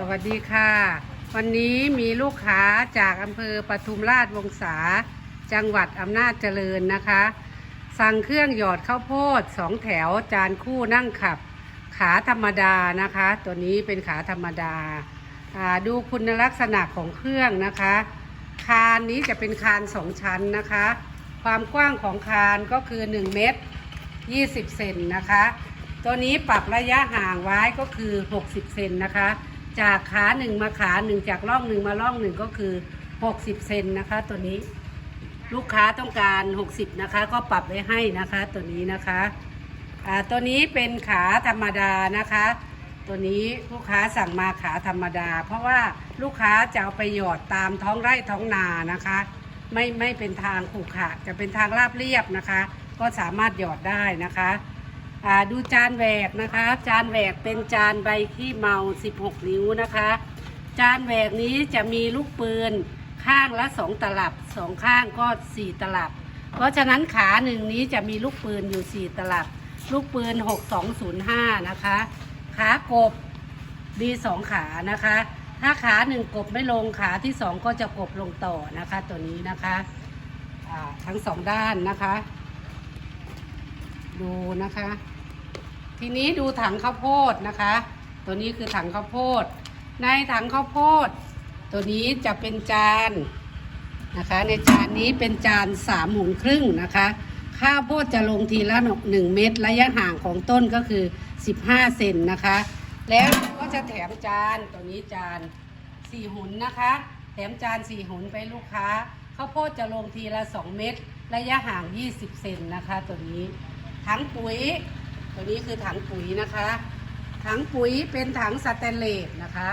สวัสดีค่ะ วันนี้มีลูกค้าจากอำเภอปทุมราชวงศาจังหวัดอำนาจเจริญนะคะ สั่งเครื่องหยอดข้าวโพดสองแถวจานคู่นั่งขับ ขาธรรมดานะคะ ตัวนี้เป็นขาธรรมดาาดูคุณลักษณะของเครื่องนะคะ คานนี้จะเป็นคานสองชั้นนะคะ ความกว้างของคานก็คือ 1 เมตร 20 เซนนะคะ ตัวนี้ปรับระยะห่างไว้ก็คือ 60 เซนนะคะ จากขาหนึ่งมาขาหนึ่งจากร่องหนึ่งมาร่องหนึ่งก็คือ 60 เซนนะคะ ตัวนี้ลูกค้าต้องการ 60 นะคะ ก็ปรับไว้ให้นะคะ ตัวนี้นะคะอ่าตัวนี้เป็นขาธรรมดานะคะ ตัวนี้ลูกค้าสั่งมาขาธรรมดา เพราะว่าลูกค้าจะเอาไปหยอดตามท้องไร่ท้องนานะคะ ไม่ไม่เป็นทางขรุขระจะเป็นทางราบเรียบนะคะ ก็สามารถหยอดได้นะคะ ดูจานแหวกนะคะ จานแหวกเป็นจานใบขี้เมา 16 นิ้วนะคะ จานแหวกนี้จะมีลูกปืนข้างละ 2 ตลับสองข้างก็ 4 ตลับ เพราะฉะนั้นขาหนึ่งนี้จะมีลูกปืนอยู่ 4 ตลับ ลูกปืน 6205 นะคะ ขากบมีสองขานะคะ ถ้าขาหนึ่งกบไม่ลงขาที่สองก็จะกบลงต่อนะคะ ตัวนี้นะคะทั้งสองด้านนะคะ ดูนะคะ ทีนี้ดูถังข้าวโพดนะคะ ตัวนี้คือถังข้าวโพด ในถังข้าวโพด ตัวนี้จะเป็นจานนะคะ ในจานนี้เป็นจานสามหุนครึ่งนะคะ ข้าวโพดจะลงทีละหนึ่งเม็ดระยะห่างของต้นก็คือ 15 เซนนะคะ แล้วก็จะแถมจานตัวนี้จานสี่หุนนะคะ แถมจานสี่หุนไปลูกค้าข้าวโพดจะลงทีละ 2 เม็ดระยะห่าง 20 เซนนะคะ ตัวนี้ ถังปุ๋ย ตัวนี้คือถังปุ๋ยนะคะ ถังปุ๋ยเป็นถังสแตนเลสนะคะ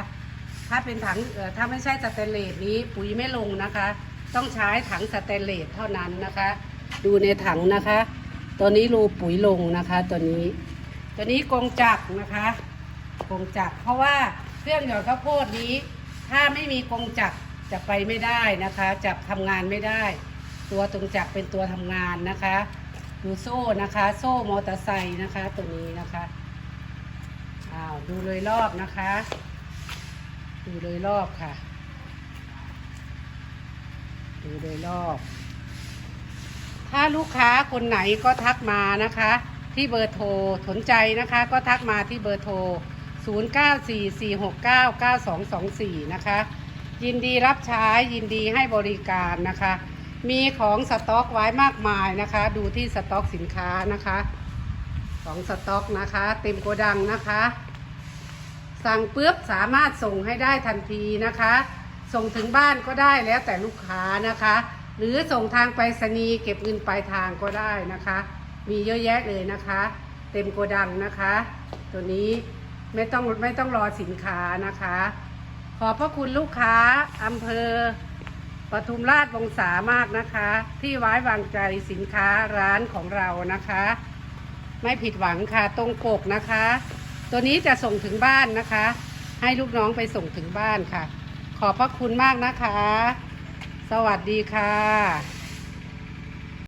ถ้าเป็นถังถ้าไม่ใช่สแตนเลสนี้ปุ๋ยไม่ลงนะคะ ต้องใช้ถังสแตนเลสเท่านั้นนะคะ ดูในถังนะคะ ตัวนี้รูปุ๋ยลงนะคะตัวนี้ ตัวนี้กงจักรนะคะกงจักรเพราะว่าเครื่องหยอดข้าวโพดนี้ ถ้าไม่มีกงจักรจะไปไม่ได้นะคะจะทำงานไม่ได้ ตัวตรงจักรเป็นตัวทำงานนะคะ ดูโซ่นะคะ โซ่มอเตอร์ไซค์นะคะ ตัวนี้นะคะอ้าวดูเลยรอบนะคะ ดูโดยรอบค่ะ ดูโดยรอบ ถ้าลูกค้าคนไหนก็ทักมานะคะ ที่เบอร์โทรสนใจนะคะ ก็ทักมาที่เบอร์โทร 0944699224 นะคะ ยินดีรับใช้ยินดีให้บริการนะคะ มีของสต็อกไว้มากมายนะคะ ดูที่สต็อกสินค้านะคะ ของสต็อกนะคะ เต็มโกดังนะคะ สั่งปุ๊บสามารถส่งให้ได้ทันทีนะคะ ส่งถึงบ้านก็ได้แล้วแต่ลูกค้านะคะ หรือส่งทางไปรษณีย์เก็บเงินปลายทางก็ได้นะคะ มีเยอะแยะเลยนะคะ เต็มโกดังนะคะ ตัวนี้ไม่ต้องไม่ต้องรอสินค้านะคะ ขอบพระคุณลูกค้าอำเภอ ปทุมราชวงศามากนะคะ ที่ไว้วางใจสินค้าร้านของเรานะคะ ไม่ผิดหวังค่ะตรงปกนะคะ ตัวนี้จะส่งถึงบ้านนะคะ ให้ลูกน้องไปส่งถึงบ้านค่ะ ขอบพระคุณมากนะคะ สวัสดีค่ะ